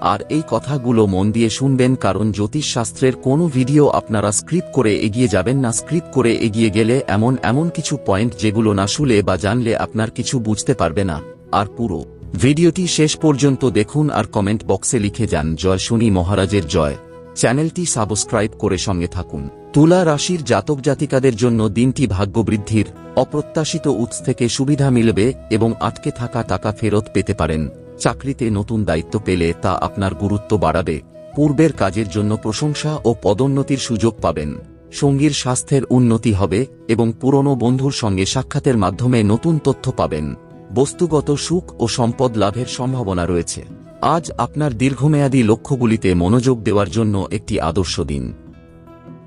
আর এই কথাগুলো মন দিয়ে শুনবেন কারণ জ্যোতিষশাস্ত্রের কোনো ভিডিও আপনারা স্ক্রিপ্ট করে এগিয়ে যাবেন না। স্ক্রিপ্ট করে এগিয়ে গেলে এমন এমন কিছু পয়েন্ট যেগুলো না শুলে বা জানলে আপনার কিছু বুঝতে পারবে না। আর পুরো ভিডিওটি শেষ পর্যন্ত দেখুন আর কমেন্ট বক্সে লিখে যান, জয় শনি মহারাজের জয়। চ্যানেলটি সাবস্ক্রাইব করে সঙ্গে থাকুন। তুলা রাশির জাতক জাতিকাদের জন্য দিনটি ভাগ্য বৃদ্ধির অপ্রত্যাশিত উৎস থেকে সুবিধা মিলবে এবং আটকে থাকা টাকা ফেরত পেতে পারেন। চাকরিতে নতুন দায়িত্ব পেলে তা আপনার গুরুত্ব বাড়াবে, পূর্বের কাজের জন্য প্রশংসা ও পদোন্নতির সুযোগ পাবেন। সঙ্গীর স্বাস্থ্যের উন্নতি হবে এবং পুরনো বন্ধুর সঙ্গে সাক্ষাতের মাধ্যমে নতুন তথ্য পাবেন। বস্তুগত সুখ ও সম্পদ লাভের সম্ভাবনা রয়েছে। আজ আপনার দীর্ঘমেয়াদী লক্ষ্যগুলিতে মনোযোগ দেওয়ার জন্য একটি আদর্শ দিন।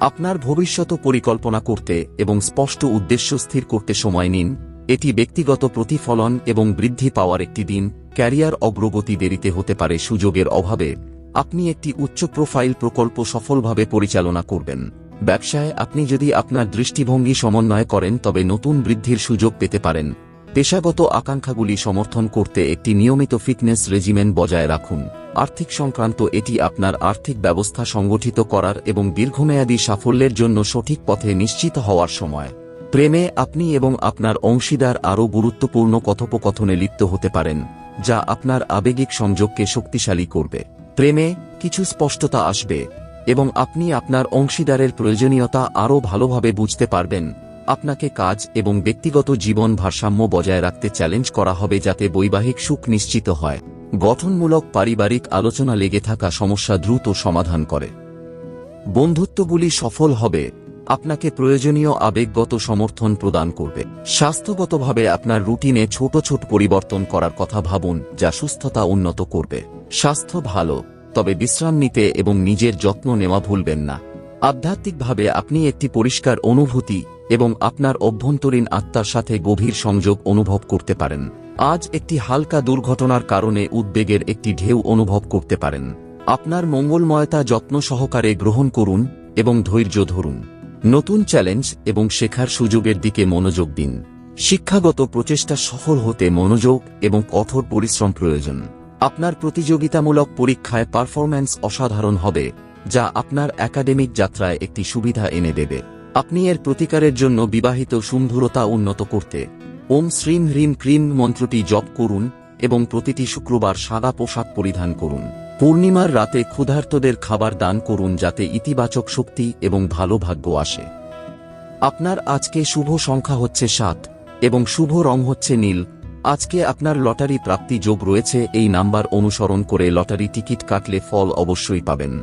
আপনার ভবিষ্যত পরিকল্পনা করতে এবং স্পষ্ট উদ্দেশ্য স্থির করতে সময় নিন। এটি ব্যক্তিগত প্রতিফলন এবং বৃদ্ধি পাওয়ার একটি দিন, ক্যারিয়ার অগ্রগতি দেরিতে হতে পারে সুযোগের অভাবে। আপনি একটি উচ্চ প্রোফাইল প্রকল্প সফলভাবে পরিচালনা করবেন। ব্যবসায় আপনি যদি আপনার দৃষ্টিভঙ্গি সমন্বয় করেন, তবে নতুন বৃদ্ধির সুযোগ পেতে পারেন। পেশাগত আকাঙ্ক্ষাগুলি সমর্থন করতে একটি নিয়মিত ফিটনেস রেজিমেন বজায় রাখুন। আর্থিক সংক্রান্ত এটি আপনার আর্থিক ব্যবস্থা সংগঠিত করার এবং দীর্ঘমেয়াদী সাফল্যের জন্য সঠিক পথে নিশ্চিত হওয়ার সময়। প্রেমে আপনি এবং আপনার অংশীদার আরও গুরুত্বপূর্ণ কথোপকথনে লিপ্ত হতে পারেন, যা আপনার আবেগিক সংযোগকে শক্তিশালী করবে। প্রেমে কিছু স্পষ্টতা আসবে, এবং আপনি আপনার অংশীদারের প্রয়োজনীয়তা আরও ভালোভাবে বুঝতে পারবেন। আপনাকে কাজ এবং ব্যক্তিগত জীবন ভারসাম্য বজায় রাখতে চ্যালেঞ্জ করা হবে যাতে বৈবাহিক সুখ নিশ্চিত হয়। গঠনমূলক পারিবারিক আলোচনা লেগে থাকা সমস্যা দ্রুত সমাধান করে। বন্ধুত্বগুলি সফল হবে আপনাকে প্রয়োজনীয় আবেগগত সমর্থন প্রদান করবে। স্বাস্থ্যগতভাবে আপনার রুটিনে ছোট ছোট পরিবর্তন করার কথা ভাবুন, যা সুস্থতা উন্নত করবে। স্বাস্থ্য ভালো, তবে বিশ্রাম নিতে এবং নিজের যত্ন নেওয়া ভুলবেন না। আধ্যাত্মিকভাবে আপনি একটি পরিষ্কার অনুভূতি এবং আপনার অভ্যন্তরীণ আত্মার সাথে গভীর সংযোগ অনুভব করতে পারেন। আজ একটি হালকা দুর্ঘটনার কারণে উদ্বেগের একটি ঢেউ অনুভব করতে পারেন। আপনার মঙ্গলময়তা যত্ন সহকারে গ্রহণ করুন এবং ধৈর্য ধরুন। নতুন চ্যালেঞ্জ এবং শেখার সুযোগের দিকে মনোযোগ দিন। শিক্ষাগত প্রচেষ্টা সফল হতে মনোযোগ এবং কঠোর পরিশ্রম প্রয়োজন। আপনার প্রতিযোগিতামূলক পরীক্ষায় পারফরম্যান্স অসাধারণ হবে, যা আপনার একাডেমিক যাত্রায় একটি সুবিধা এনে দেবে। আপনি এর প্রতিকারের জন্য বিবাহিত সুন্দরতা উন্নত করতে ওম শ্রীম হ্রিম ক্রিম মন্ত্রটি জপ করুন এবং প্রতিটি শুক্রবার সাদা পোশাক পরিধান করুন। পূর্ণিমার রাতে ক্ষুধার্তদের খাবার দান করুন যাতে ইতিবাচক শক্তি এবং ভালো ভাগ্য আসে। আপনার আজকে শুভ সংখ্যা হচ্ছে সাত, এবং শুভ রং হচ্ছে নীল। আজকে আপনার লটারি প্রাপ্তি যোগ রয়েছে, এই নাম্বার অনুসরণ করে লটারি টিকিট কাটলে ফল অবশ্যই পাবেন।